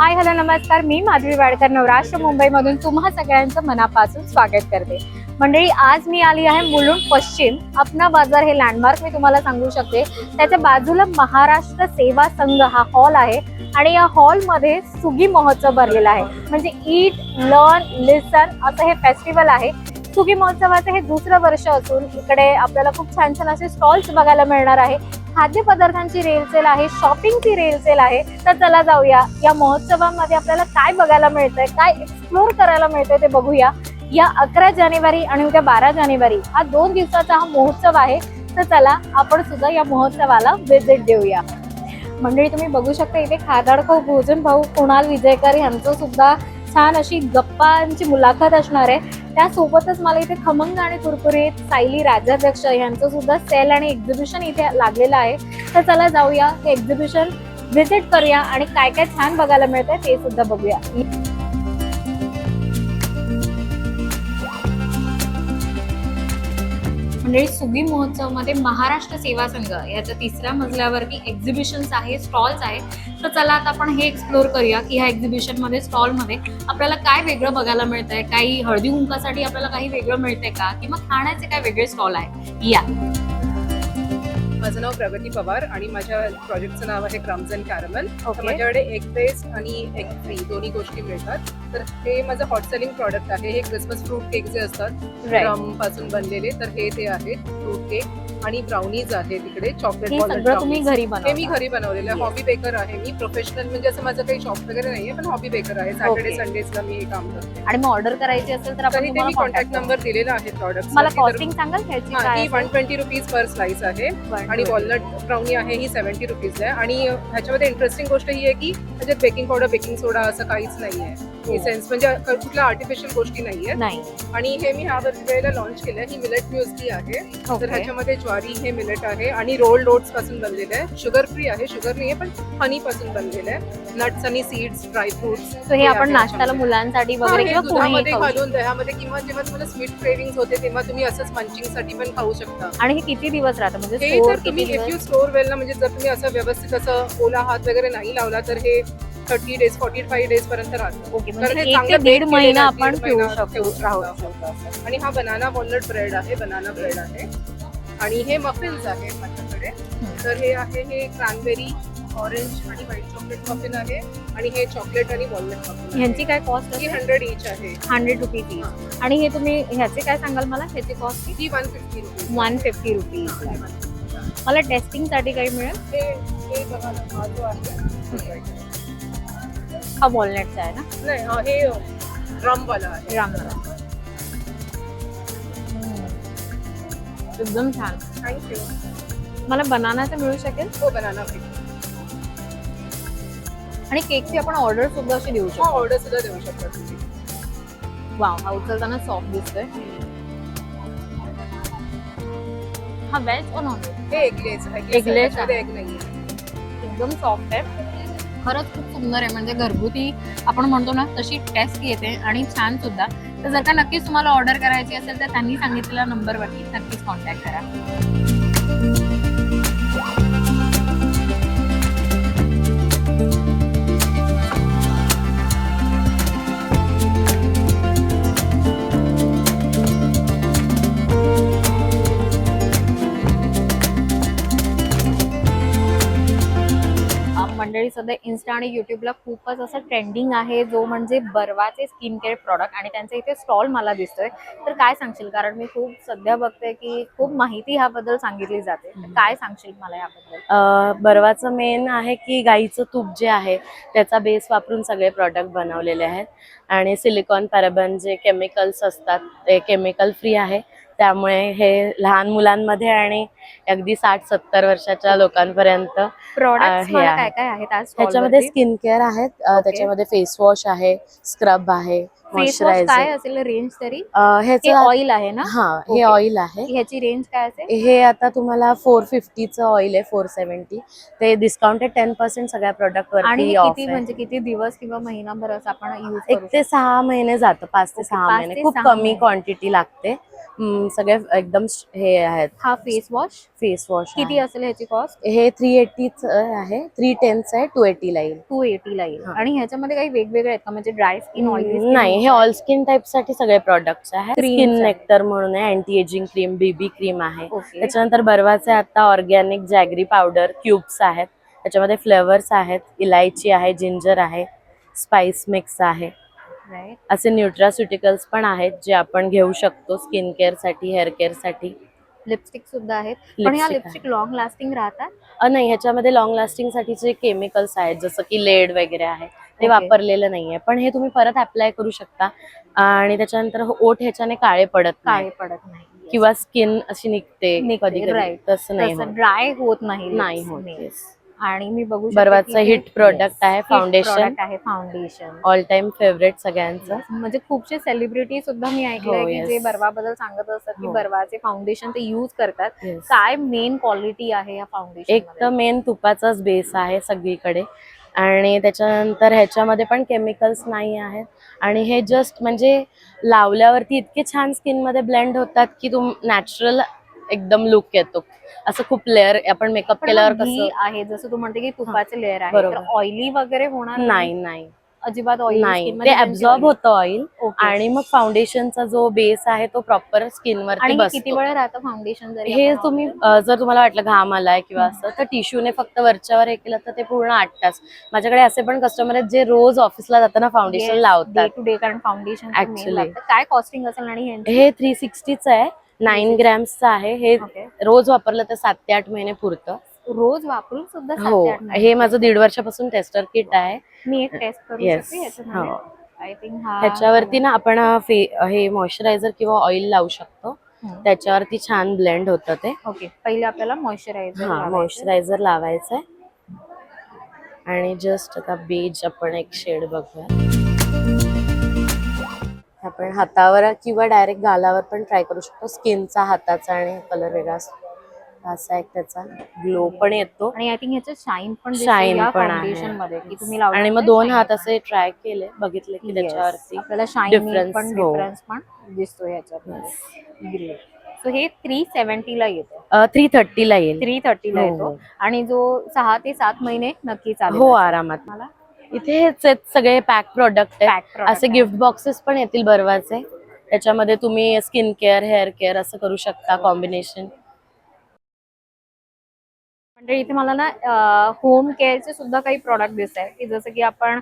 Hi hello नमस्कार. मी माधवी वाडकर नवराष्ट्र मुंबईमधून तुम्हा सगळ्यांचं मनापासून स्वागत करते. मंडळी आज मी आली आहे मुलुंड पश्चिम. अपना बाजार हे लँडमार्क मी तुम्हाला सांगू शकते. त्याच्या बाजूला महाराष्ट्र सेवा संघ हा हॉल आहे आणि या हॉलमध्ये सुगी महोत्सव भरलेला आहे. म्हणजे ईट लर्न लिसन असं हे फेस्टिवल आहे. सुगी महोत्सवाचं हे दुसरं वर्ष असून इकडे आपल्याला खूप छान छान असे स्टॉल्स बघायला मिळणार आहे. खाद्यपदार्थांची रेलसेल आहे शॉपिंगची रेलसेल आहे. तर चला जाऊया. या महोत्सवामध्ये आपल्याला काय बघायला मिळतंय काय एक्सप्लोर करायला मिळतंय ते बघूया. या अकरा जानेवारी आणि उद्या बारा जानेवारी हा दोन दिवसाचा हा महोत्सव आहे. तर चला आपण सुद्धा या महोत्सवाला व्हिजिट देऊया. मंडळी तुम्ही बघू शकता इथे खादाडको भोजन भाऊ कुणाल विजयकर यांचं सुद्धा छान अशी गप्पांची मुलाखत असणार आहे. त्यासोबतच मला इथे खमंग आणि कुरकुरीत सायली राजाध्यक्ष यांचं सुद्धा सेल आणि एक्झिबिशन इथे लागलेलं आहे. तर चला जाऊया हे एक्झिबिशन व्हिजिट करूया आणि काय काय छान बघायला मिळतंय ते सुद्धा बघूया. मंडळी सुगी महोत्सवमध्ये महाराष्ट्र सेवा संघ याच्या तिसऱ्या मजल्यावरती एक्झिबिशन्स आहे स्टॉल्स आहे तर चला आता आपण हे एक्सप्लोर करूया की ह्या एक्झिबिशनमध्ये स्टॉलमध्ये आपल्याला काय वेगळं बघायला मिळतंय? काही हळदी कुंकासाठी आपल्याला काही वेगळं मिळतंय का? किंवा खाण्याचे काय वेगळे स्टॉल आहे या. माझं नाव प्रगती पवार आणि माझ्या प्रोजेक्टचं नाव आहे क्रम्स अँड कॅरमल तर माझ्याकडे एग बेस्ड आणि एग फ्री दोन्ही गोष्टी मिळतात. तर हे माझं हॉट सेलिंग प्रॉडक्ट आहे. हे क्रिसमस फ्रूट केक जे असतात क्रमपासून बनलेले तर हे ते आहेत फ्रूट केक आणि ब्राउनीज आहे तिकडे चॉकलेट हे सगळं तुम्ही घरी हे मी बनवता घरी बनवलेलं आहे. Yes. हॉबी बेकर आहे मी. प्रोफेशनल म्हणजे असं माझं काही शॉप वगैरे नाहीये पण हॉबी बेकर आहे. Saturday Okay. संडेजला मी हे काम करते. आणि मग ऑर्डर करायची असेल तर तर आपण तुम्हाला मी कॉन्टॅक्ट नंबर दिलेला आहे प्रॉडक्ट मला कॉस्टिंग सांगाल ह्याची काय one twenty rupees per slice आहे. आणि वॉलनट ब्राउनी आहे ही सेव्हन्टी रुपीज आहे. आणि ह्याच्यामध्ये इंटरेस्टिंग गोष्ट ही आहे की ह्याच्यात बेकिंग पावडर बेकिंग सोडा असं काहीच नाही आहे सेन्स म्हणजे कुठल्या आर्टिफिशियल गोष्टी नाहीये नाही. आणि हे मी ह्या वेळेला लॉन्च केलं ही मिलेट म्युझली आहे. तर ह्याच्यामध्ये ज्वारी हे मिलेट आहे आणि रोल्ड ओट्सपासून बनलेलं आहे. शुगर फ्री आहे शुगर नाही आहे पण हनी पासून बनलेलं आहे. नट्स आणि सीड्स ड्राय फ्रुट्स हे आपण नाश्त्याला मुलांसाठी वगैरे किंवा दुधामध्ये घालून दह्यामध्ये किंवा जेव्हा तुम्हाला स्वीट क्रेविंग होते तेव्हा तुम्ही असंच मंचिंगसाठी पण खाऊ शकता. आणि हे किती दिवस राहतं? म्हणजे हे जर तुम्ही इफ यू स्टोर वेल ना म्हणजे जर तुम्ही असं व्यवस्थित असं ओला हात वगैरे नाही लावला तर हे thirty days forty five days पर्यंत राहतं. ओके म्हणजे हे एक चांगलं ते दीड महिना आहे, आपण ठेवू शकतो राहू शकता. आणि हा बनाना वॉलनट ब्रेड आहे बनाना ब्रेड आहे. आणि हे मफिन्स आहेत माझ्याकडे. तर हे आहे हे क्रॅनबेरी ऑरेंज आणि व्हाईट चॉकलेट मफिन आहे. आणि हे चॉकलेट आणि वॉलनट मफिन ह्यांची काय कॉस्ट ही हंड्रेड इच आहे. हंड्रेड रुपीज आणि हे तुम्ही ह्याचे काय सांगाल मला? ह्याची कॉस्ट ही one fifty rupees one fifty rupees मला टेस्टिंगसाठी काही मिळेल? हे हे बघा हा जो आहे. हा वॉलनटचा आहे ना? नाही हा हे ड्रम वाला आहे. रामला एकदम छान. थँक्यू मला बनानाचं मिळू शकेल? हो बनाना फ्री आणि केकची आपण ऑर्डर सुद्धा अशी देऊ शकतो. ऑर्डर सुद्धा देऊ शकता तुम्ही. वाव हा उचलताना सॉफ्ट दिसतोय. हा वेज और नॉन व्हेज हे एगलेस आहे. एग नाही एकदम सॉफ्ट आहे. खरंच खूप सुंदर आहे. म्हणजे घरगुती आपण म्हणतो ना तशी टेस्ट येते आणि छान सुद्धा. तर जर का नक्कीच तुम्हाला ऑर्डर करायची असेल तर त्यांनी सांगितलेल्या नंबरवरती नक्कीच कॉन्टॅक्ट करा. मंडळी सध्या इन्स्टा आणि युट्यूबला खूपच असं ट्रेंडिंग आहे जो म्हणजे बर्वाचे स्किन केअर प्रॉडक्ट आणि त्यांचा इथे स्टॉल मला दिसतोय. तर काय सांगशील? कारण मी खूप सध्या बघते की खूप माहिती ह्याबद्दल सांगितली जाते. तर काय सांगशील मला याबद्दल? बर्वाचं मेन आहे की गाईचं तूप जे आहे त्याचा बेस वापरून सगळे प्रॉडक्ट बनवलेले आहेत. आणि सिलिकॉन पॅराबन जे केमिकल्स असतात ते केमिकल फ्री आहे. त्यामुळे हे लहान मुलांमध्ये आणि अगदी साठ सत्तर वर्षाच्या लोकांपर्यंत प्रॉडक्ट. काय काय आहेत आज त्याच्यामध्ये स्किन केअर आहेत. त्याच्यामध्ये फेस वॉश आहे स्क्रब आहे काय असेल रेंज तरी? हे हे ऑइल आहे ना? हा हे. ऑइल आहे. ह्याची रेंज काय असेल? हे आता तुम्हाला फोर फिफ्टीचं ऑइल आहे फोर सेव्हन्टी ते डिस्काउंटेड टेन पर्सेंट सगळ्या प्रोडक्ट आणि वरती हे ऑफ किती म्हणजे किती दिवस किंवा महिनाभर असं आपण एक ते सहा महिने जातं पाच ते सहा महिने. खूप कमी. क्वांटिटी लागते. सगळे एकदम हे आहेत. हा फेस वॉश फेस वॉश किती असेल ह्याची कॉस्ट हे थ्री एटीच आहे. थ्री टेनच आहे टू एटी ला येईल. टू एटीला येईल. हा. आणि ह्याच्यामध्ये काही वेगवेगळे आहेत का? म्हणजे ड्राय स्किन ऑइली नाही हे ऑल स्किन टाईपसाठी सगळे प्रॉडक्ट्स आहेत. Creams skin. नेक्टर म्हणून आहे anti ageing cream BB cream आहे. त्याच्यानंतर बर्वाचे आता ऑर्गॅनिक जॅगरी पावडर क्यूब्स आहेत. त्याच्यामध्ये फ्लेवर्स आहेत इलायची आहे जिंजर आहे स्पाइस मिक्स आहे. असे न्यूट्रास्युटिकल्स पण आहेत जे आपण घेऊ शकतो स्किन केअरसाठी हेअर केअरसाठी. लिपस्टिक सुद्धा आहेत. पण ह्या लिपस्टिक लॉंग लास्टिंग राहतात? अ, नाही ह्याच्यामध्ये लॉंग लास्टिंग साठीचे केमिकल्स आहेत जसं की लेड वगैरे आहे ते. वापरलेलं नाहीये. पण हे तुम्ही परत अप्लाय करू शकता. आणि त्याच्यानंतर ओठ ह्याच्याने काळे पडत काळे पडत नाही. किंवा स्किन अशी निघते कधी right. तसं नाही. ड्राय होत. नाही नाही होत. आणि मी बघू बर्वाचं हे- product Yes, आहे, product आहे फाउंडेशन ऑल टाइम फेवरेट सगळ्यांचं. म्हणजे खूपशे सेलिब्रिटी सुद्धा मी ऐकलंय हो, की. जे बर्वाबद्दल सांगत असतात की हो. बर्वाचे फाउंडेशन ते युज करतात. काय मेन क्वालिटी आहे या फाउंडेशन एक तर मेन तुपाचाच बेस आहे सगळीकडे. आणि त्याच्यानंतर ह्याच्यामध्ये पण केमिकल्स नाही आहेत. आणि हे जस्ट म्हणजे लावल्यावरती इतके छान स्किनमध्ये ब्लेंड होतात की तुम नॅचरल एकदम लुक येतो. असं खूप लेअर आपण मेकअप केल्यावर कसं आहे जसं तू म्हणते की तुपाचे लेअर आहे. तर ऑइली वगैरे होणार नाही? नाही अजिबात ऑइली नाही. ते ऍब्झॉर्ब होतं ऑइल आणि मग फाउंडेशनचा जो बेस आहे तो प्रॉपर स्किन वरती हे किती वेळ राहतं फाउंडेशन जरी हे तुम्ही जर तुम्हाला वाटलं घाम आलाय किंवा असं तर टिश्यूने फक्त वरच्यावर हे केलं तर ते पूर्ण आठ तास. माझ्याकडे असे पण कस्टमर आहेत जे रोज ऑफिसला जाताना फाउंडेशन लावतात. टू डे कारण फाउंडेशन Actually. काय कॉस्टिंग असेल आणि? हे थ्री सिक्स्टीच आहे. नाईन ग्रॅम्सचं आहे. हे Okay. रोज वापरलं तर सात ते आठ महिने पुरतं. रोज वापरून सुद्धा सात हो ते आठ महिने. हे माझं दीड वर्षापासून टेस्टर किट आहे. मी एक टेस्ट करू Yes. शकते याच्यामध्ये हो. आय थिंक हा ह्याच्यावरती ना आपण अ, फे- हे मॉइश्चरायझर किंवा ऑइल लावू शकतो. त्याच्यावरती छान ब्लेंड होतं ते. ओके पहिले आपल्याला मॉइश्चरायझर हा मॉइश्चरायझर लावायचंय. आणि जस्ट आता बेज आपण एक शेड बघूया. आपण हातावर किंवा डायरेक्ट गालावर पण ट्राय करू शकतो. स्किनचा हाताचा आणि कलर वेगळा असतो. असा एक त्याचा ग्लो पण येतो. आणि आय थिंक ह्याचं शाईन पण Shine पण मध्ये की तुम्ही आणि मग दोन हात असे ट्राय केले बघितले की त्याच्यावरती आपल्याला शाईन पण हो. डिफरन्स पण दिसतो ह्याच्यात सो हे थ्री सेव्हन्टीला येतं. थ्री थर्टीला येईल. थ्री थर्टीला हो, येतो. हो. आणि जो सहा ते सात महिने नक्की चालेल हो आरामात. मला इथे हेच आहेत सगळे पॅक प्रोडक्ट आहे Pack product असे आहे. गिफ्ट बॉक्सेस पण येतील बर्वाचे. त्याच्यामध्ये तुम्ही स्किन केअर हेअर केअर असं करू शकता कॉम्बिनेशन म्हणजे इथे मला ना होम केअरचे सुद्धा काही प्रॉडक्ट दिसत आहेत की जसं की आपण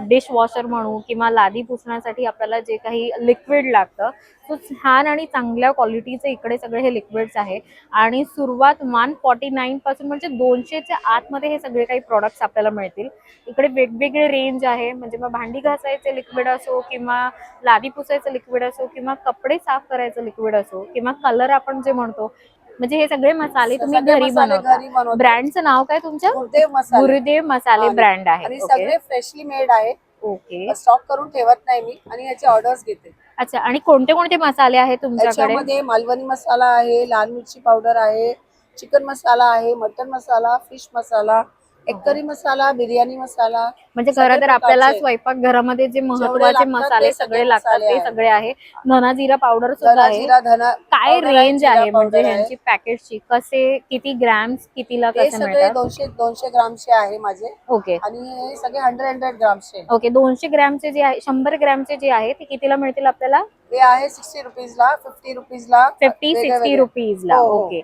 डिशवॉशर म्हणू किंवा लादी पुसण्यासाठी आपल्याला जे काही लिक्विड लागतं सो छान आणि चांगल्या क्वालिटीचे इकडे सगळे हे लिक्विड्स आहे आणि सुरुवात वन फॉर्टी नाईन पासून म्हणजे दोनशेच्या आतमध्ये हे सगळे काही प्रॉडक्ट्स आपल्याला मिळतील. इकडे वेगवेगळे रेंज आहे म्हणजे मग भांडी घासायचे लिक्विड असो किंवा लादी पुसायचं लिक्विड असो किंवा कपडे साफ करायचं लिक्विड असो किंवा कलर आपण जे म्हणतो म्हणजे हे सगळे मसाले तुम्ही घरी बनवता. ब्रँडचं नाव काय तुमच्या गुरुदेव मसाले. गुरुदेव मसाले आणि- ब्रँड आहे. आणि सगळे फ्रेशली मेड आहे. ओके. स्टॉक करून ठेवत नाही मी आणि याचे ऑर्डर्स घेते. अच्छा आणि कोणते कोणते मसाले आहेत तुमच्याकडे? मालवणी मसाला आहे लाल मिरची पावडर आहे चिकन मसाला आहे मटन मसाला फिश मसाला एक करी मसाला बिर्याणी मसाला म्हणजे खरं तर आपल्याला. स्वयंपाक घरामध्ये जे महत्त्वाचे मसाले ते सगळे लागतात ते. सगळे आहे धना जिरा पावडर सुद्धा धना आहे काय रेंज आहे म्हणजे. ह्यांची पॅकेटची कसे किती ग्रॅम्स कितीला कसे मिळतात दोनशे दोनशे ग्रामचे आहे माझे ओके आणि सगळे हंड्रेड हंड्रेड ग्रामचे ओके दोनशे ग्रॅमचे जे आहे शंभर ग्रॅमचे जे आहे ते कितीला मिळतील आपल्याला हे आहे सिक्स्टी रुपीजला फिफ्टी रुपीजला फिफ्टी वेगळे सिक्स्टी वेगळे. रुपीजला हो, हो. ओके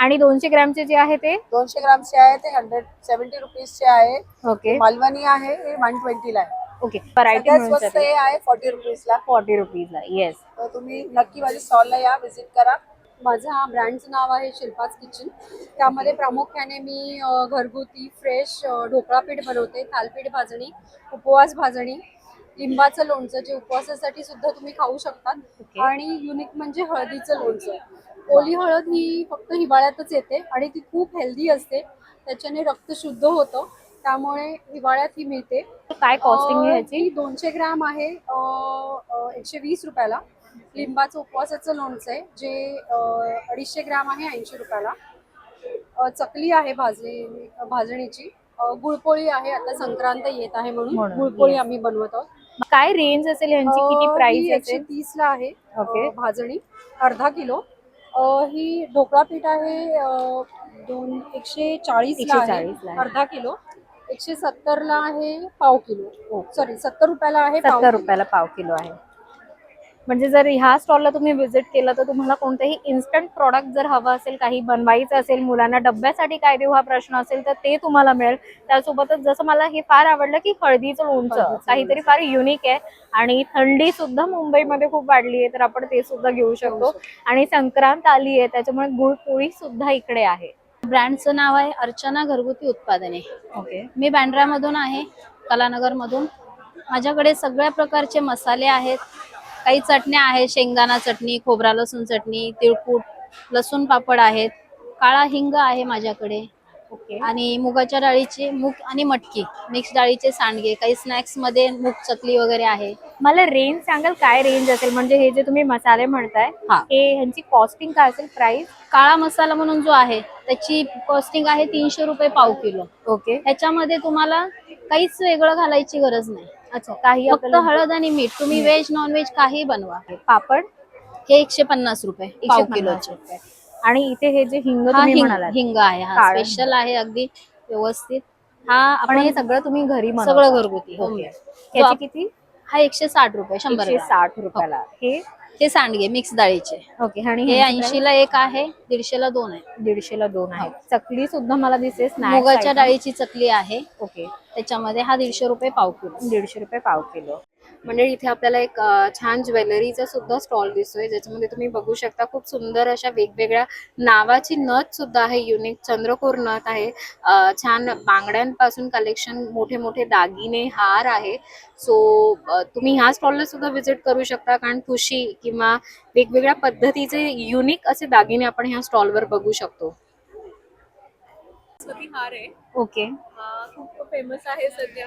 आणि दोनशे ग्रॅमचे जे आहे ते? दोनशे ग्रामचे आहे ते हंड्रेड सेव्हन्टी रुपीजचे आहे. ओके. मालवणी आहे हे वन ट्वेंटीला आहे. ओके. व्हरायटी सगळ्यात स्वस्त हे आहे फॉर्टी रुपीजला फॉर्टी रुपीजला येस तर तुम्ही नक्की माझ्या स्टॉलला या व्हिजिट करा. माझं हा ब्रँडचं नाव आहे शिल्पाच किचन त्यामध्ये प्रामुख्याने मी अ, घरगुती फ्रेश अ, ढोकळा पीठ बनवते थालपीठ भाजणी उपवास भाजणी लिंबाचं लोणचं जे उपवासासाठी सुद्धा तुम्ही खाऊ शकता. ओके. आणि युनिक म्हणजे हळदीचं लोणचं. ओली हळद ही फक्त हिवाळ्यातच येते आणि ती खूप हेल्दी असते. त्याच्याने रक्त शुद्ध होतं. त्यामुळे हिवाळ्यात ही मिळते. काय कॉस्टिंग ह्याची ही दोनशे ग्राम आहे एकशे वीस रुपयाला. लिंबाचं उपवासाचं लोणचं आहे जे अडीचशे ग्राम आहे ऐंशी रुपयाला. चकली आहे भाजणी भाजणीची. गुळपोळी आहे आता संक्रांत येत आहे म्हणून. गुळपोळी. आम्ही बनवत आहोत. काय रेंज असेल यांची किती प्राइस एकशे तीस ला आहे भाजणी. अर्धा किलो. ही ढोकळा पीठ आहे दोन एकशे चाळीस ला 140 आहे ला आहे. अर्धा किलो एकशे सत्तर ला आहे पाव किलो सॉरी सत्तर रुपयाला आहे पाव सत्तर किलो. रुपयाला पाव किलो आहे म्हणजे जर ह्या स्टॉलला तुम्ही व्हिजिट केलं तर तुम्हाला कोणतंही इन्स्टंट प्रॉडक्ट जर हवं असेल काही बनवायचं असेल मुलांना डब्यासाठी काय देऊ हा प्रश्न असेल तर ते तुम्हाला मिळेल. त्यासोबतच जसं मला हे फार आवडलं की हळदीचं लोणचं. काहीतरी फार युनिक आहे आणि थंडी सुद्धा मुंबईमध्ये खूप वाढली आहे तर आपण ते सुद्धा घेऊ शकतो. आणि संक्रांत आली आहे त्याच्यामुळे गुळपोळी सुद्धा इकडे आहे. ब्रँडचं नाव आहे अर्चना घरगुती उत्पादने. ओके. मी बँड्रामधून आहे कलानगरमधून. माझ्याकडे सगळ्या प्रकारचे मसाले आहेत. काही चटण्या आहेत शेंगदाणा चटणी खोबरा लसूण चटणी तिळकूट लसूण पापड आहेत काळा हिंग आहे माझ्याकडे. ओके. आणि मुगाच्या डाळीचे मूग आणि मटकी मिक्स डाळीचे सांडगे काही स्नॅक्समध्ये मूग चकली वगैरे आहे. मला रेंज सांगाल काय रेंज असेल? म्हणजे हे जे तुम्ही मसाले म्हणताय हा. हे ह्यांची कॉस्टिंग काय असेल प्राइस काळा मसाला म्हणून जो आहे त्याची कॉस्टिंग आहे तीनशे रुपये पाव किलो. ओके. ह्याच्यामध्ये तुम्हाला काहीच वेगळं घालायची गरज नाही. अच्छा काही फक्त आपल्याला- हळद आणि मीठ. तुम्ही व्हेज नॉन व्हेज काही बनवा. पापड हे एकशे पन्नास रुपये पाव 150 किलोचे. रुपये. आणि इथे हे जे हिंग हा तुम्ही हिंग म्हणालात हिंग आहे हा काळं स्पेशल आहे अगदी व्यवस्थित. हा आपण आपण हे सगळं तुम्ही घरी बनवता? सगळं घरगुती ओके. याची आप- किती? हा एकशे साठ रुपये शंभर एकशे ग्राम. साठ रुपयाला. हे हे सांडगे मिक्स डाळीचे. ओके आणि हे ऐंशी ला एक आहे दीडशे ला दोन आहे. price दीडशेला दोन आहेत चकली सुद्धा मला दिसते मुगाच्या. डाळीची चकली आहे. ओके त्याच्यामध्ये हा दीडशे रुपये पाव किलो. दीडशे रुपये पाव किलो. म्हणजे इथे आपल्याला एक छान ज्वेलरीचा सुद्धा स्टॉल दिसतोय. ज्याच्यामध्ये तुम्ही बघू शकता खूप सुंदर अशा वेगवेगळ्या नावाची नथ सुद्धा आहे. युनिक चंद्रकोर नथ आहे. छान बांगड्यांपासून कलेक्शन मोठे मोठे दागिने हार आहे. सो तुम्ही ह्या स्टॉलला सुद्धा व्हिजिट करू शकता. कारण खुशी किंवा वेगवेगळ्या पद्धतीचे युनिक असे दागिने आपण ह्या स्टॉलवर बघू शकतो. हार आहे. ओके. खूप फेमस आहे सध्या.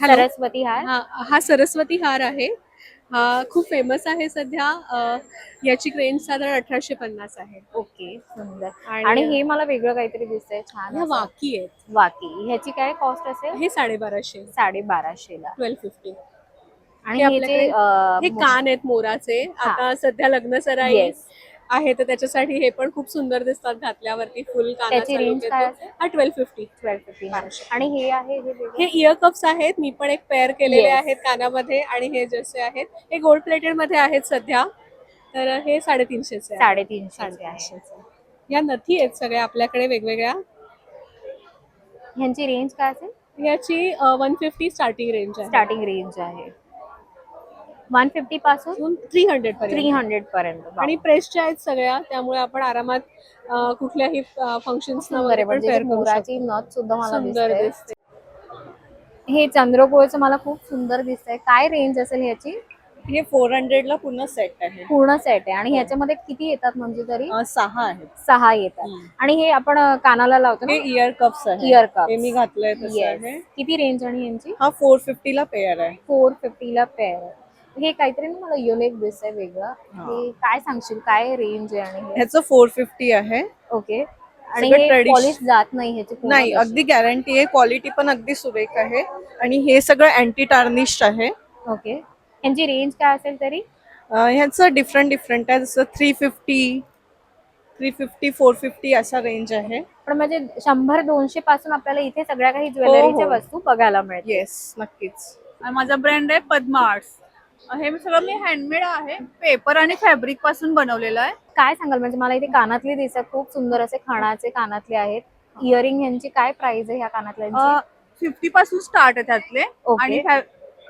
सरस्वती हार. हा हा सरस्वती हार आहे. हा खूप फेमस आहे सध्या. अ, याची रेंज साधारण अठराशे पन्नास आहे. ओके सुंदर. आणि- आणि हे मला वेगळं काहीतरी दिसतंय छान ह्या असं. वाकी आहेत. वाकी. ह्याची काय कॉस्ट असेल? हे साडेबाराशे. साडे बाराशेला ट्वेल्व फिफ्टी. आणि हे हे जे आपल्याकडे- अं, हे कान आहेत मोराचे. आता सध्या लग्न सराई Yes. आहे तर त्याच्यासाठी हे पण खूप सुंदर दिसतात घातल्यावरती फुल त्याची range काय असेल? हा ट्वेल्व फिफ्टी 1250 बाराशे. आणि हे आहे हे वेगळं? हे इयर कप्स आहेत मी पण एक पेअर केलेले Yes. आहेत कानामध्ये आणि हे जसे आहेत हे गोल्ड प्लेटेडमध्ये आहेत सध्या तर हे साडेतीनशेचे आहे. साडेतीनशे आहे. या नथी आहेत सगळ्या आपल्याकडे वेगवेगळ्या ह्यांची रेंज काय असेल याची वन फिफ्टी स्टार्टिंग रेंज आहे स्टार्टिंग रेंज आहे वन फिफ्टी पासून थ्री हंड्रेड थ्री पर्यंत. हंड्रेड पर्यंत. आणि प्रेसच्या आहेत सगळ्या त्यामुळे आपण आरामात अ, कुठल्याही फंक्शन्स बरोबर जे मोराची नथ सुद्धा मला सुंदर दिसते. दिसते. हे चंद्रकोळचं मला खूप सुंदर दिसतंय. काय रेंज असेल ह्याची? हे फोर हंड्रेड ला पुन्हा सेट आहे. पूर्ण सेट आहे. आणि ह्याच्यामध्ये किती येतात म्हणजे तरी? अं, सहा आहेत. सहा येतात. आणि हे आपण अं, कानाला लावतो हे ना इयर कप्स आहे. इयर कप हे मी घातलंय तसं येस आहे. किती रेंज आणि यांची हा फोर फिफ्टी ला पेअर आहे. फोर फिफ्टीला पेअर हे काहीतरी ना मला युनिक दिसतंय वेगळं. हा. हे काय सांगशील? काय रेंज आहे आणि हे? ह्याचं फोर फिफ्टी आहे. ओके आणि सगळं हे tradition- पॉलिश जात नाही ह्याची पूर्ण नाही. अगदी गॅरंटी आहे. क्वालिटी पण अगदी सुरेख आहे. आणि हे सगळं अँटी टार्निश्ड आहे. ओके यांची रेंज काय असेल तरी? अं, ह्याचं डिफरंट डिफरंट आहे. जसं three fifty three fifty four fifty असा रेंज आहे. पण म्हणजे शंभर दोनशे पासून आपल्याला इथे सगळ्या काही ज्वेलरीच्या हो. वस्तू बघायला मिळतील. येस नक्कीच. आणि माझा ब्रँड आहे पद्मा आर्ट्स हे सगळं मी हँडमेड आहे. पेपर आणि फॅब्रिकपासून बनवलेलं आहे. काय सांगाल? म्हणजे मला इथे कानातले दिसत खूप सुंदर असे खणाचे कानातले आहेत. इयरिंग यांची काय प्राइस आहे ह्या कानातल्यांची? फिफ्टी पासून स्टार्ट आहे त्यातले. आणि फॅ-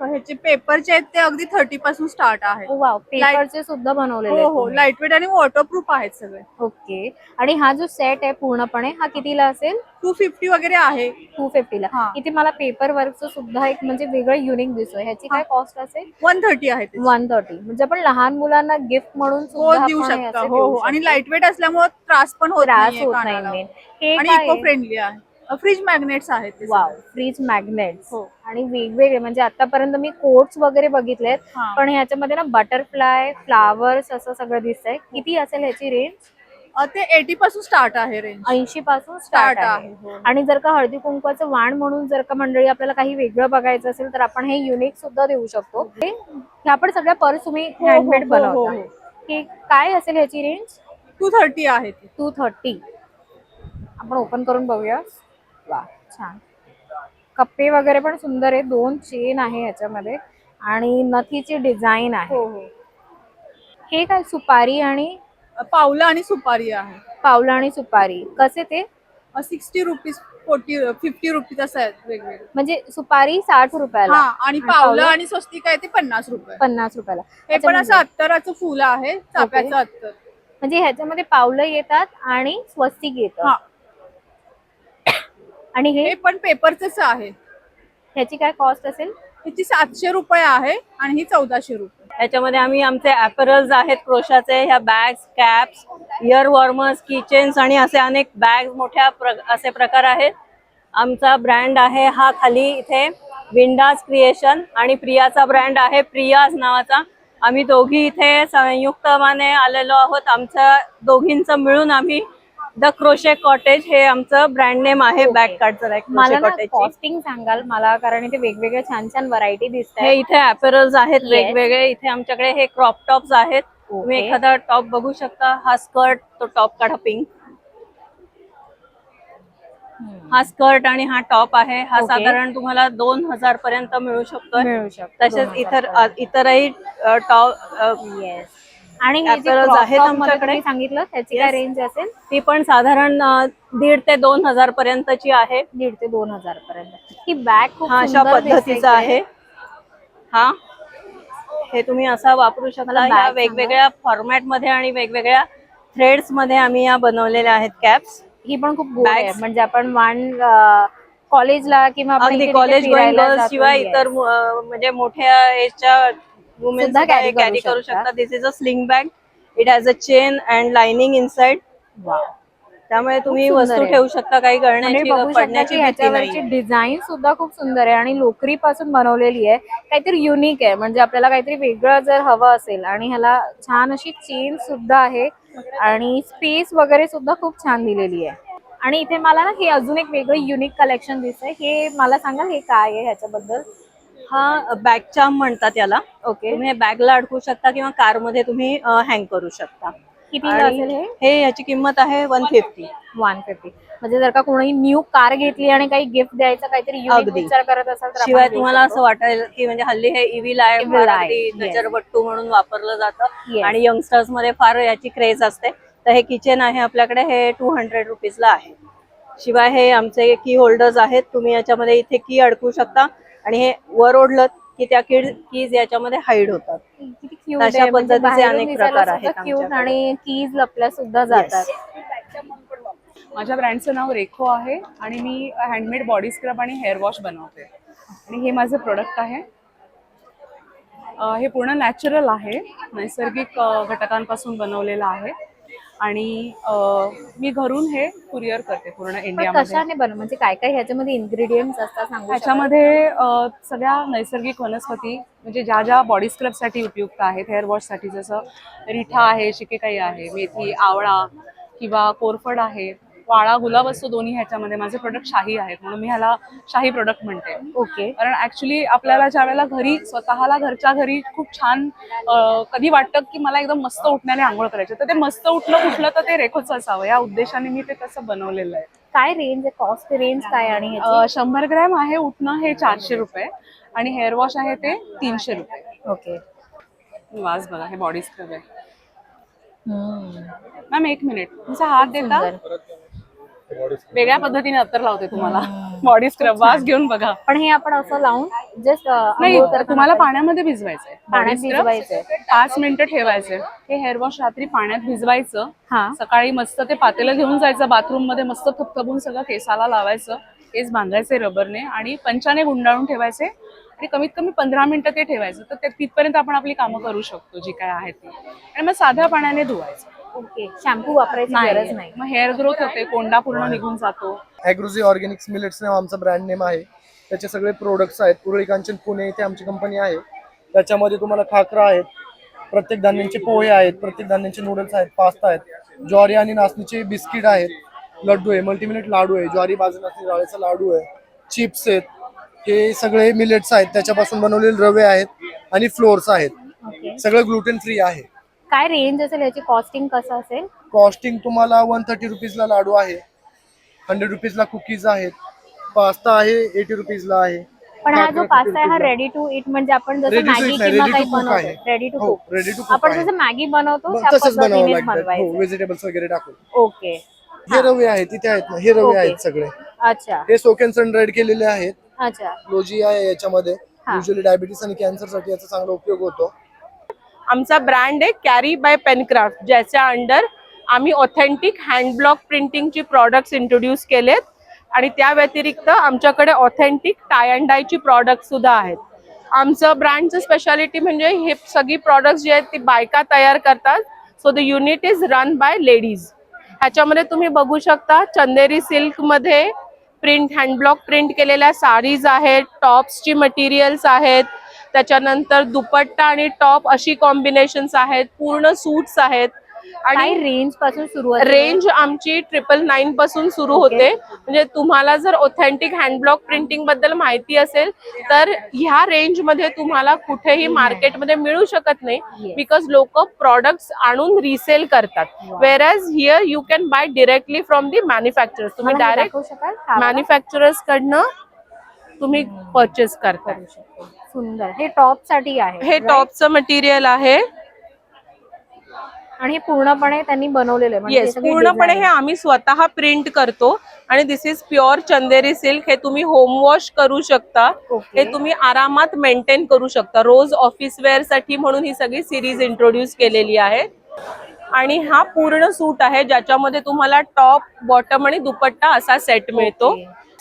ह्याचे पेपरचे आहेत ते अगदी थर्टी पासून स्टार्ट आहे ओ वाव पेपरचे सुद्धा बनवलेले हो आहेत हो. तुम्ही. लाईटवेट आणि वॉटरप्रूफ आहेत सगळे. ओके आणि हा जो सेट आहे पूर्णपणे हा कितीला असेल? टू फिफ्टी वगैरे आहे. टू हा. इथे मला पेपर वर्कचं सुद्धा एक म्हणजे वेगळं युनिक दिसतोय. ह्याची काय कॉस्ट असेल? वन थर्टी आहे ते. वन थर्टी म्हणजे आपण लहान मुलांना गिफ्ट म्हणून हो सुद्धा देऊ आपण हे शकता. असे हो देऊ हो. आणि शकतो. लाईटवेट असल्यामुळे त्रास पण होत त्रास नाहीये होत नाही कानाला. हे आणि काय इको फ्रेंडली आहे. फ्रीज मॅग्नेट्स आहेत ते वाव सगळे. फ्रीज मॅग्नेट हो. आणि वेगवेगळे म्हणजे आतापर्यंत मी कोट्स वगैरे बघितलेत हा. पण ह्याच्यामध्ये ना बटरफ्लाय फ्लावर्स असं सगळं दिसतंय. किती असेल ह्याची रेंज अ, ते एटी पासून स्टार्ट आहे रेंज ऐंशी पासून स्टार्ट Start आहे. आहे, हो. आणि जर का हळदी कुंकवाचं वाण म्हणून जर का मंडळी आपल्याला काही वेगळं बघायचं असेल तर आपण हे युनिक सुद्धा देऊ शकतो. हे. हे आपण सगळ्या पर्स तुम्ही हो, हो, हँडमेड हो, हो, बनवता हो. की काय असेल ह्याची रेंज टू थर्टी आहे ती. टू थर्टी आपण ओपन करून बघूया. वा छान. कप्पे वगैरे पण सुंदर आहे दोन चेन आहे ह्याच्यामध्ये आणि नथीची डिझाईन आहे. हो हो. हे काय सुपारी आणि पावलं आणि सुपारी आहे. पावलं आणि सुपारी. कसे ते? Sixty rupees forty fifty rupees असं आहेत वेगवेगळे. म्हणजे सुपारी साठ रुपयाला. हा आणि पावलं? आणि स्वस्तिक आहे ते पन्नास रुपये. पन्नास रुपयाला. हे पण असं अत्तराचं फुल आहे चाफ्याचं अत्तर. म्हणजे ह्याच्यामध्ये पावलं येतात आणि स्वस्तिक येतं. हा. आणि हे हे पण पेपरच आहे. ह्याची काय कॉस्ट असेल? ह्याची सातशे रुपये आहे आणि ही चौदाशे रुपये. याच्यामध्ये आम्ही आमचे ॲपरल्स आहेत क्रोशाचे ह्या bags caps ear warmers kitchens आणि असे अनेक बॅग मोठ्या प्र असे प्रकार आहेत. आमचा ब्रँड आहे हा खाली इथे विंडाज क्रिएशन आणि प्रियाचा ब्रँड आहे प्रियाज नावाचा. आम्ही दोघी इथे संयुक्तमाने आलेलो आहोत. आमच्या दोघींचं मिळून आम्ही द क्रोशे कॉटेज हे आमचं ब्रँड नेम आहे Okay. बॅक कार्डचं मला ना कॉस्टिंग सांगाल मला कारण इथे वेगवेगळ्या छान छान व्हरायटी दिसत हे इथे ऍपरल्स आहेत Yes. वेगवेगळे. इथे आमच्याकडे हे क्रॉप टॉप्स आहेत. तुम्ही Okay. एखादा टॉप बघू शकता. हा स्कर्ट तो टॉप काढा पिंक हा स्कर्ट आणि हा टॉप आहे. हा Okay. साधारण तुम्हाला दोन हजार पर्यंत मिळू शकतोय. मिळू शकतो. तसेच इतर इतरही टॉप येस आणि हे आहेत आमच्याकडे. सांगितलं त्याची काय. रेंज असेल ती पण साधारण दीड ते दोन हजार पर्यंतची आहे दीड ते दोन हजार पर्यंत ही बॅग हा अशा पद्धतीचा. आहे हा हे तुम्ही असा वापरू शकता. वेगवेगळ्या फॉर्मॅटमध्ये आणि वेगवेगळ्या थ्रेड्समध्ये आम्ही या बनवलेल्या आहेत कॅप्स ही पण खूप Bags. म्हणजे आपण वन कॉलेजला किंवा कॉलेज शिवाय. इतर म्हणजे मोठ्या एजच्या वुमेन करू कॅरी. शकता. This is a sling bag it has a chain and lining inside त्यामुळे तुम्ही वस्तू. ठेवू शकता काही गळण्याची बघू शकता पडण्याची की भीती ह्याच्यावरची नाही डिझाईन सुद्धा खूप सुंदर आहे आणि लोकरी पासून बनवलेली आहे. काहीतरी युनिक आहे. म्हणजे आपल्याला काहीतरी वेगळं जर हवं असेल आणि ह्याला छान अशी चेन सुद्धा आहे आणि स्पेस वगैरे सुद्धा खूप छान दिलेली आहे. आणि इथे मला ना हे अजून एक वेगळं युनिक कलेक्शन दिसतंय. हे मला सांगाल हे काय आहे ह्याच्याबद्दल? हा बॅग चाम म्हणतात याला. ओके. तुम्ही हे बॅगला अडकू शकता किंवा कारमध्ये तुम्ही हँग करू शकता. किती असेल हे? हे याची किंमत आहे वन फिफ्टी वन फिफ्टी म्हणजे जर का कोणी न्यू कार घेतली आणि काही गिफ्ट द्यायचा काहीतरी. विचार करत असाल तर शिवाय तुम्हाला. असं वाटेल की म्हणजे हल्ली हे अगदी yes. नजरबट्टू म्हणून वापरलं जातं. आणि यंगस्टर्समध्ये फार याची क्रेज असते. तर हे किचन आहे आपल्याकडे हे टू हंड्रेड रुपीजला आहे. शिवाय हे आमचे की होल्डर्स आहेत. तुम्ही याच्यामध्ये इथे की अडकू शकता. आणि हे वर ओढलं की त्या की कीज याच्यामध्ये हाईड होतात. किती cute अशा आहे, म्हणजे पद्धतीचे बाहेरून अनेक दिसायला प्रकार सुद्धा आहेत cute आमच्याकडे. आणि कीज लपल्या सुद्धा जातात. माझ्या ब्रँडचं नाव रेखो आहे आणि मी हँडमेड बॉडी स्क्रब आणि हेअर वॉश बनवते. आणि हे माझं प्रोडक्ट आहे. अं, हे पूर्ण नॅचरल आहे. नैसर्गिक अं, घटकांपासून बनवलेलं आहे. आणि मी घरून हे कुरिअर करते पूर्ण इंडियामध्ये कशाने बनव म्हणजे काय काय ह्याच्यामध्ये इन्ग्रेडियंट्स असतात सांगू? ह्याच्यामध्ये सगळ्या नैसर्गिक वनस्पती म्हणजे ज्या ज्या बॉडी स्क्रबसाठी उपयुक्त आहेत हेअर वॉशसाठी जसं रिठा आहे शिकेकाई आहे मेथी आवळा किंवा कोरफड आहे वाळा गुलाब असतो दोन्ही ह्याच्यामध्ये. माझे प्रोडक्ट शाही आहेत म्हणून मी ह्याला शाही प्रोडक्ट म्हणते. ओके. कारण ऍक्च्युली आपल्याला ज्या वेळेला घरी स्वतःला घरच्या घरी खूप छान कधी वाटतं की मला एकदम मस्त उठण्याने आंघोळ करायची. तर ते मस्त उठलं कुठलं तर ते रेखोचं असावं. या उद्देशाने मी ते तसं बनवलेलं आहे. काय रेंज आहे? कॉस्ट रेंज काय आणि? शंभर ग्रॅम आहे उठणं हे चारशे रुपये आणि हेअर वॉश आहे ते तीनशे रुपये. ओके. वाज बघा हे बॉडी स्क्रब आहे. मॅम एक मिनिट तुमचा हात देता. वेगळ्या पद्धतीने अत्तर लावते तुम्हाला. बॉडी स्क्रब वास घेऊन बघा. पण हे आपण असं लावून जस्ट नाही तुम्हाला पाण्यामध्ये भिजवायचंय. पाण्यात भिजवायचंय. पाच मिनिटं ठेवायचे हे हेअर वॉश रात्री पाण्यात भिजवायचं. हा. सकाळी मस्त ते पातेलं घेऊन जायचं. बाथरूममध्ये मस्त थपथपून सगळं केसाला लावायचं. केस बांधायचे रबरने आणि पंचाने गुंडाळून ठेवायचे. आणि कमीत कमी पंधरा मिनिटं ते ठेवायचं. तर ते तिथपर्यंत आपण आपली कामं करू शकतो जी काय आहे ती. आणि मग साध्या पाण्याने धुवायचं. ओके. शॅम्पू वापरायची गरज नाही. मग हेअर ग्रोथ होते कोंडा पूर्ण निघून जातो. ॲग्रोझी ऑर्गॅनिक्स मिलेट्स नाव आमचा ब्रँड नेम आहे. त्याचे सगळे प्रोडक्ट्स आहेत. पुरळी कांचन पुणे इथे आमची कंपनी आहे. त्याच्यामध्ये तुम्हाला खाकरा आहेत प्रत्येक धान्यांचे पोहे आहेत प्रत्येक धान्यांचे नूडल्स आहेत पास्ता आहेत. ज्वारी आणि नाचणीचे बिस्किट आहेत. लड्डू आहे मल्टीमिलेट लाडू आहे. ज्वारी बाजू नाचणी डाळीचा लाडू आहे. चिप्स आहेत. हे सगळे मिलेट्स आहेत. त्याच्यापासून बनवलेले रवे आहेत आणि फ्लोअर्स आहेत. सगळं ग्लुटेन फ्री आहे. काय रेंज असेल याची? कॉस्टिंग कसं असेल? कॉस्टिंग तुम्हाला वन थर्टी रुपीजला लाडू आहे. हंड्रेड रुपीजला कुकीज आहेत. पास्ता आहे एटी रुपीजला आहे. पण हा जो पास्ता आहे हा 50 रुपीजला. रेडी टू इट म्हणजे आपण जसं Ready to मॅगी eat नाही, किंवा ready काही to cook आहे. बनवतो रेडी टू हो कुक रेडी टू आपण जसं मॅगी बनवतो त्या तसंच लागतं हो बनवायचं. व्हेजिटेबल्स वगैरे टाकून. ओके. हे रवे आहेत तिथे आहेत ना हे रवे. आहेत सगळे. अच्छा. हे सोकेन सन ड्राईड केलेले आहेत. अच्छा. लोजी आहे याच्यामध्ये. हा. युजली डायबिटीस आणि कॅन्सरसाठी याचा चांगला उपयोग होतो. आमचा ब्रँड आहे कॅरी बाय पेनक्राफ्ट ज्याच्या अंडर आम्ही ऑथेंटिक हँड ब्लॉक प्रिंटिंगची प्रॉडक्ट्स इंट्रोड्यूस केलेत. आणि त्या व्यतिरिक्त आमच्याकडे ऑथेंटिक टाय अँड डायची प्रॉडक्ट सुद्धा आहेत. आमचं ब्रँडचं स्पेशालिटी म्हणजे हे सगळी प्रॉडक्ट्स जे आहेत ती बायका तयार करतात. So the unit is run by ladies ह्याच्यामध्ये तुम्ही बघू शकता चंदेरी सिल्कमध्ये प्रिंट हँडब्लॉक प्रिंट केलेल्या साडीज आहेत टॉप्सची मटेरियल्स आहेत त्याच्यानंतर दुपट्टा आणि टॉप अशी कॉम्बिनेशन्स आहेत पूर्ण सूट्स आहेत. आणि रेंजपासून सुरू रेंज आमची ट्रिपल नाईन पासून सुरू होते. म्हणजे तुम्हाला जर ऑथेंटिक हँडब्लॉक प्रिंटिंगबद्दल माहिती असेल तर ह्या रेंजमध्ये तुम्हाला कुठेही मार्केटमध्ये मिळू शकत नाही. बिकॉज लोक प्रॉडक्ट्स आणून रिसेल करतात. Whereas here you can buy directly from the manufacturers तुम्ही डायरेक्ट. मॅन्युफॅक्चरर्स कडनं तुम्ही परचेस करता. सुंदर. हे टॉपसाठी आहे हे? टॉपचं मटेरियल आहे. आणि हे पूर्णपणे त्यांनी बनवलेलं आहे म्हणजे येस सगळी पूर्णपणे हे. आम्ही स्वतः प्रिंट करतो आणि this is pure Chanderi silk हे तुम्ही होम वॉश करू शकता. हे तुम्ही आरामात मेंटेन करू शकता. रोज ऑफिस वेअरसाठी म्हणून ही सगळी सिरीज इंट्रोड्यूस केलेली आहे. आणि हा पूर्ण सूट आहे ज्याच्यामध्ये तुम्हाला टॉप बॉटम आणि दुपट्टा असा सेट मिळतो.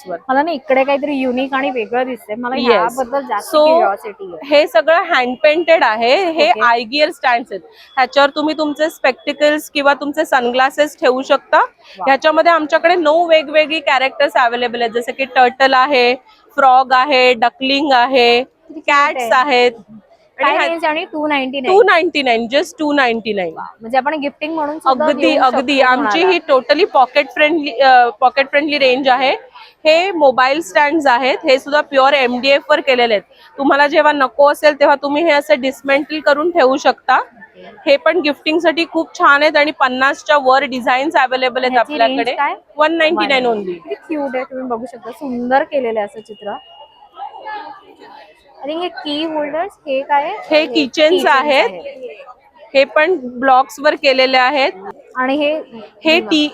Okay. मला ना इकडे काहीतरी युनिक आणि वेगळं दिसतंय. मला Yes. याबद्दल जास्त So, क्युरिओसिटी आहे. हे सगळं हँड पेंटेड आहे. हे Okay. आय गिअर स्टँड आहेत. ह्याच्यावर तुम्ही तुमचे स्पेक्टिकल्स किंवा तुमचे सनग्लासेस ठेवू शकता. ह्याच्यामध्ये आमच्याकडे नऊ वेगवेगळी कॅरेक्टर्स अवेलेबल आहेत. जसे की टर्टल आहे फ्रॉग आहे डकलिंग आहे कॅट्स आहेत. काय आणि रेंज आणि two ninety two ninety nine just two ninety nine म्हणजे आपण गिफ्टिंग म्हणून सुद्धा अगदी देऊ अगदी. आमची कोणाला. ही totally pocket friendly pocket friendly range आहे. हे मोबाईल स्टँड आहेत. हे सुद्धा प्युअर एमडीएफ वर केलेले आहेत. तुम्हाला जेव्हा नको असेल तेव्हा तुम्ही हे असं डिस्मेंटल करून ठेवू शकता. हे पण गिफ्टिंगसाठी खूप छान आहेत आणि पन्नासच्या वर डिझाईन्स अवेलेबल आहेत ह्याची range आपल्याकडे. काय? One ninety nine only cute आहे. तुम्ही बघू शकता. सुंदर केलेलं आहे असं चित्र. आणि हे की होल्डर्स हे काय? हे किचन्स आहेत. हे पण ब्लॉक्स वर केलेले आहेत. आणि हे हे टी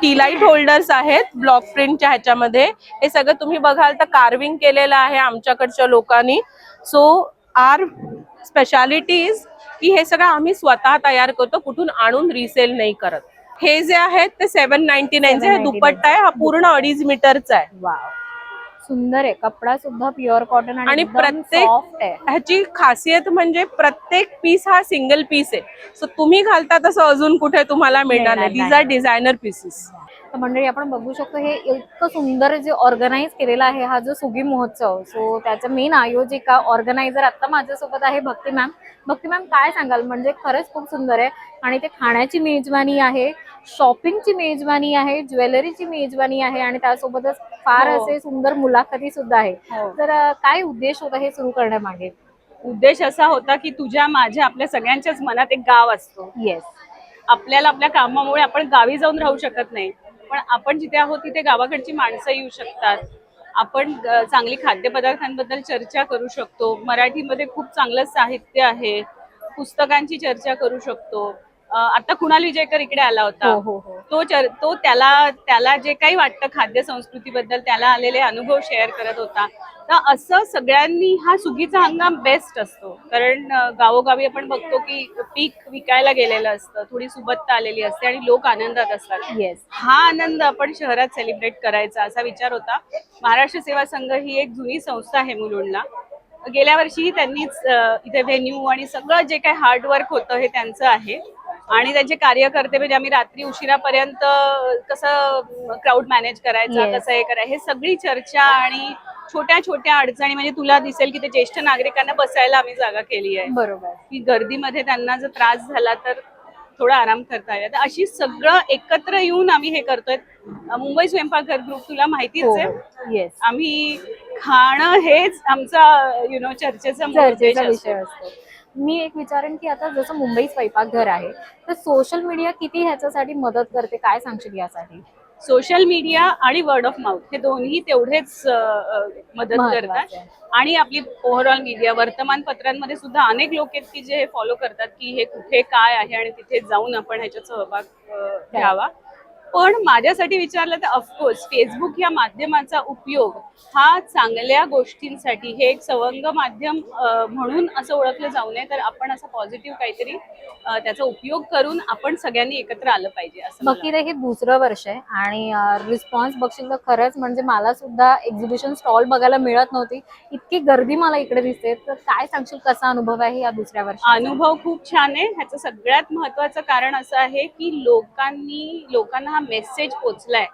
टी लाइट होल्डर्स आहेत ब्लॉक प्रिंटच्या ह्याच्यामध्ये. हे सगळं तुम्ही बघाल तर कार्विंग केलेलं आहे आमच्याकडच्या लोकांनी. सो आर स्पेशालिटीज की हे सगळं आम्ही स्वतः तयार करतो कुठून आणून रिसेल नाही करत. हे जे आहेत ते सेव्हन नाईन्टी नाईनचे हे 799. दुपट्टा आहे हा पूर्ण अडीच मीटरचा आहे. सुंदर आहे. कपडा सुद्धा प्युअर कॉटन आणि प्रत्येक ह्याची खासियत म्हणजे प्रत्येक पीस हा सिंगल पीस आहे. सो तुम्ही घालता तसं अजून कुठे तुम्हाला मिळणार नाही. आर. डिझायनर पीसेस तर मंडळी आपण बघू शकतो हे इतकं सुंदर जे ऑर्गनाईज केलेलं आहे हा जो सुगी महोत्सव. सो त्याचं मेन आयोजिका ऑर्गनायझर आता माझ्यासोबत आहे भक्ती मॅम भक्ती मॅम काय सांगाल? म्हणजे खरंच खूप सुंदर आहे. आणि ते खाण्याची मेजवानी आहे शॉपिंगची मेजवानी आहे ज्वेलरीची मेजवानी आहे आणि त्यासोबतच फार हो. असे सुंदर मुलाखती सुद्धा आहे. हो. तर काय उद्देश होता हे सुरू करण्यामागे? उद्देश असा होता की तुझ्या माझ्या आपल्या सगळ्यांच्याच मनात एक गाव असतो. येस आपल्याला आपल्या कामामुळे आपण गावी जाऊन राहू शकत नाही. पण आपण जिथे आहोत तिथे गावाकडची माणसं येऊ शकतात. आपण चांगली खाद्यपदार्थांबद्दल चर्चा करू शकतो. मराठीमध्ये खूप चांगलं साहित्य आहे. पुस्तकांची चर्चा करू शकतो. आता कुणाल विजयकर इकडे आला होता. हो हो हो. तो चर तो त्याला त्याला जे काही वाटतं खाद्य संस्कृतीबद्दल त्याला आलेले अनुभव शेअर करत होता. तर असं सगळ्यांनी हा सुगीचा हंगाम बेस्ट असतो. कारण गावोगावी आपण बघतो की पीक विकायला गेलेलं असतं थोडी सुबत्ता आलेली असते आणि लोक आनंदात असतात. येस हा आनंद आपण शहरात सेलिब्रेट करायचा असा विचार होता. महाराष्ट्र सेवा संघ ही एक जुनी संस्था आहे मुलुंडला. गेल्या वर्षी त्यांनीच इथे व्हेन्यू आणि सगळं जे काही हार्डवर्क होतं हे त्यांचं आहे. आणि त्यांचे कार्यकर्ते म्हणजे आम्ही रात्री उशिरापर्यंत कसं क्राऊड मॅनेज करायचा. कसं हे करायचं हे सगळी चर्चा आणि छोट्या छोट्या अडचणी म्हणजे तुला दिसेल की ते ज्येष्ठ नागरिकांना बसायला आम्ही जागा केली आहे. बरोबर. की गर्दीमध्ये त्यांना जर त्रास झाला तर थोडा आराम करता येईल. अशी सगळं एकत्र येऊन आम्ही हे करतोय. मुंबई स्वयंपाकघर ग्रुप तुला माहितीच हो आहे येस आम्ही खाणं हेच आमचा यु नो चर्चेचा. विषय असतो. मी एक विचारेन की आता जसं मुंबई स्वयंपाकघर आहे तर सोशल मीडिया किती ह्याच्यासाठी मदत करते? काय सांगशील यासाठी? सोशल मीडिया आणि वर्ड ऑफ माउथ हे दोन्ही तेवढेच मदत करतात. आणि आपली ओव्हरऑल मीडिया वर्तमानपत्रांमध्ये सुद्धा अनेक लोक आहेत की जे हे फॉलो करतात की हे कुठे काय आहे आणि तिथे जाऊन आपण ह्याच्यात सहभाग अ, घ्यावा. पण माझ्यासाठी विचारलं तर ऑफकोर्स फेसबुक या माध्यमाचा उपयोग हा चांगल्या गोष्टींसाठी हे एक सवंग माध्यम म्हणून असं ओळखलं जाऊ नये. तर आपण असं पॉझिटिव्ह काहीतरी त्याचा उपयोग करून आपण सगळ्यांनी एकत्र आलं पाहिजे असं मला बाकी ते हे दुसरं वर्ष आहे आणि रिस्पॉन्स बघशील तर खरंच म्हणजे मला सुद्धा एक्झिबिशन स्टॉल बघायला मिळत नव्हती. इतकी गर्दी मला इकडे दिसते. तर काय सांगशील कसा अनुभव आहे या दुसऱ्या वर्षी अनुभव खूप छान आहे. ह्याचं सगळ्यात महत्वाचं कारण असं आहे की लोकांनी लोकांना हा मेसेज पोचलाय.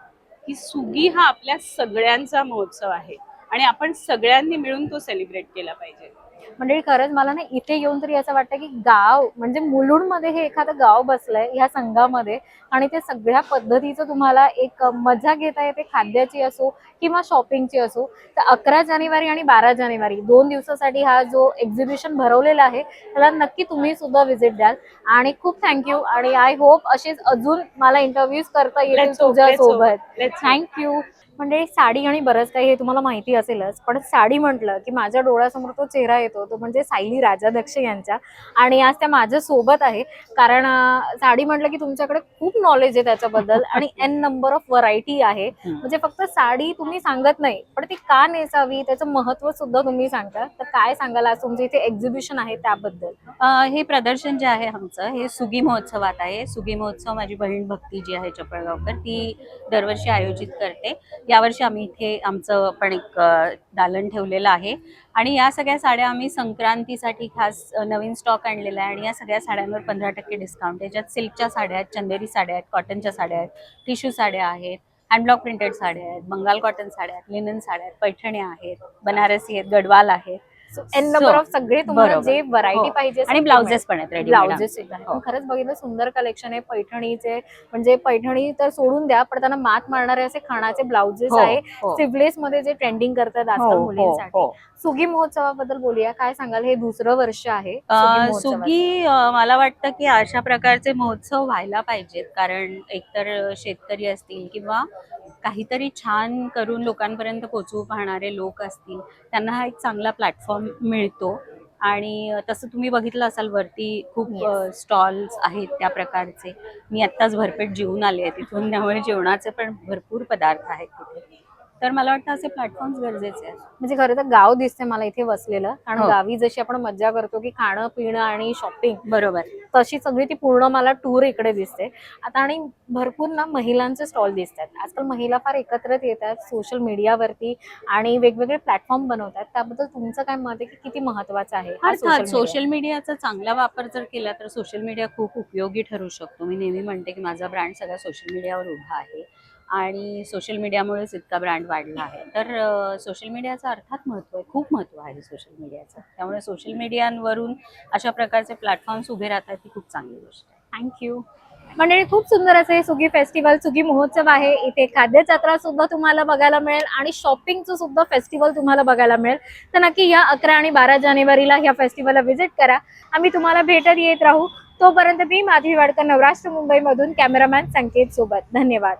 की सुगी हा आपल्या सगळ्यांचा महोत्सव आहे. आणि आपण सगळ्यांनी मिळून तो सेलिब्रेट केला पाहिजे. म्हणजे खरंच मला ना इथे येऊन तरी असं वाटतं की गाव म्हणजे मुलुंडमध्ये हे एखादं गाव बसलंय ह्या संघामध्ये आणि ते सगळ्या पद्धतीचं तुम्हाला एक मजा घेता येते खाद्याची असो किंवा शॉपिंगची असो तर अकरा जानेवारी आणि बारा जानेवारी दोन दिवसासाठी हा जो एक्झिबिशन भरवलेला आहे त्याला नक्की तुम्ही सुद्धा व्हिजिट द्याल. आणि खूप थँक्यू आणि आय होप असेच अजून मला इंटरव्ह्यूज करता येतील Let's hope, तुझ्या let's hope, सोबत. let's hope. थँक्यू म्हणजे साडी आणि बरंच काही हे तुम्हाला माहिती असेलच पण साडी म्हटलं की माझ्या डोळ्यासमोर तो चेहरा येतो तो म्हणजे सायली राजाध्यक्ष यांच्या आणि आज त्या माझ्या सोबत आहे कारण साडी म्हटलं की तुमच्याकडे खूप नॉलेज आहे त्याच्याबद्दल. आणि एन नंबर ऑफ व्हरायटी आहे. म्हणजे फक्त साडी तुम्ही सांगत नाही पण ती का नेसावी? त्याचं महत्त्व सुद्धा तुम्ही सांगता. तर काय सांगाल आज तुमचं इथे एक्झिबिशन आहे त्याबद्दल? हे प्रदर्शन जे आहे आमचं हे सुगी महोत्सवात आहे. सुगी महोत्सव माझी बहीण भक्ती जी आहे चपळगावकर ती दरवर्षी आयोजित करते. यावर्षी आम्ही इथे आमचं पण एक दालन ठेवलेलं आहे. आणि या सगळ्या साड्या आम्ही संक्रांतीसाठी खास नवीन स्टॉक आणलेला आहे. आणि या सगळ्या साड्यांवर पंधरा टक्के डिस्काउंट आहे. ज्यात सिल्कच्या साड्या आहेत चंदेरी साड्या आहेत कॉटनच्या साड्या आहेत टिश्यू साड्या आहेत हँडब्लॉक प्रिंटेड साड्या आहेत बंगाल कॉटन साड्या आहेत लिनन साड्या आहेत पैठण्या आहेत बनारसी आहेत गडवाल आहेत. एन नंबर ऑफ सगळे तुम्हाला. जे व्हरायटी हो. पाहिजे आणि ब्लाउजेस पण आहेत ब्लाउजेस. हो. खरंच बघितलं सुंदर कलेक्शन आहे पैठणीचे म्हणजे पैठणी तर सोडून द्या पण त्यांना मात मारणारे असे खाणाचे ब्लाउजेस हो, आहे. सिवलेस मध्ये जे ट्रेंडिंग करतात आजकाल मुलींसाठी. सुगी महोत्सवाबद्दल बोलूया काय सांगाल हे दुसरं वर्ष आहे सुगी मला वाटतं की अशा प्रकारचे महोत्सव व्हायला पाहिजेत कारण एकतर शेतकरी असतील किंवा काहीतरी छान करून लोकांपर्यंत पोचवू पाहणारे लोक असतील त्यांना हा एक चांगला प्लॅटफॉर्म मिळतो. आणि तसं तुम्ही बघितलं असाल वरती खूप स्टॉल्स आहेत त्या प्रकारचे. मी आत्ताच भरपेट जेवून आले आहे तिथून त्यामुळे जेवणाचे पण भरपूर पदार्थ आहेत तिथे. तर मला वाटतं असे प्लॅटफॉर्म्स गरजेचे आहेत. म्हणजे खरं तर गाव दिसते मला इथे वसलेलं. कारण हो. गावी जशी आपण मज्जा करतो की खाणं पिणं आणि शॉपिंग बरोबर. तशी सगळी ती पूर्ण मला टूर इकडे दिसते. आता आणि भरपूर ना महिलांचे स्टॉल दिसतात आजकाल महिला फार एकत्रित येतात सोशल मीडियावरती आणि वेगवेगळे प्लॅटफॉर्म बनवतात. त्याबद्दल तुमचं काय मत आहे की किती महत्वाचं आहे हा social अर्थात media? सोशल मीडियाचा चांगला वापर जर केला तर सोशल मीडिया खूप उपयोगी ठरू शकतो. मी नेहमी म्हणते की माझा ब्रँड सगळ्या सोशल मीडियावर उभा आहे. आणि सोशल मीडियामुळेच इतका ब्रँड वाढला आहे. तर सोशल मीडियाचा अर्थात महत्त्व आहे. खूप महत्त्व आहे सोशल मीडियाचं. त्यामुळे सोशल मीडियावरून अशा प्रकारचे प्लॅटफॉर्म्स उभे राहतात ही खूप चांगली गोष्ट आहे. थँक्यू मंडळी खूप सुंदर असं हे सुगी फेस्टिवल सुगी महोत्सव आहे. इथे खाद्यजत्रा सुद्धा तुम्हाला बघायला मिळेल आणि शॉपिंगचं सुद्धा फेस्टिवल तुम्हाला बघायला मिळेल. तर नक्की या अकरा आणि बारा जानेवारीला ह्या फेस्टिवलला व्हिजिट करा. आम्ही तुम्हाला भेटत येत राहू. तोपर्यंत मी माधवी वाडकर नवराष्ट्र मुंबईमधून कॅमेरामॅन संकेत सोबत. धन्यवाद.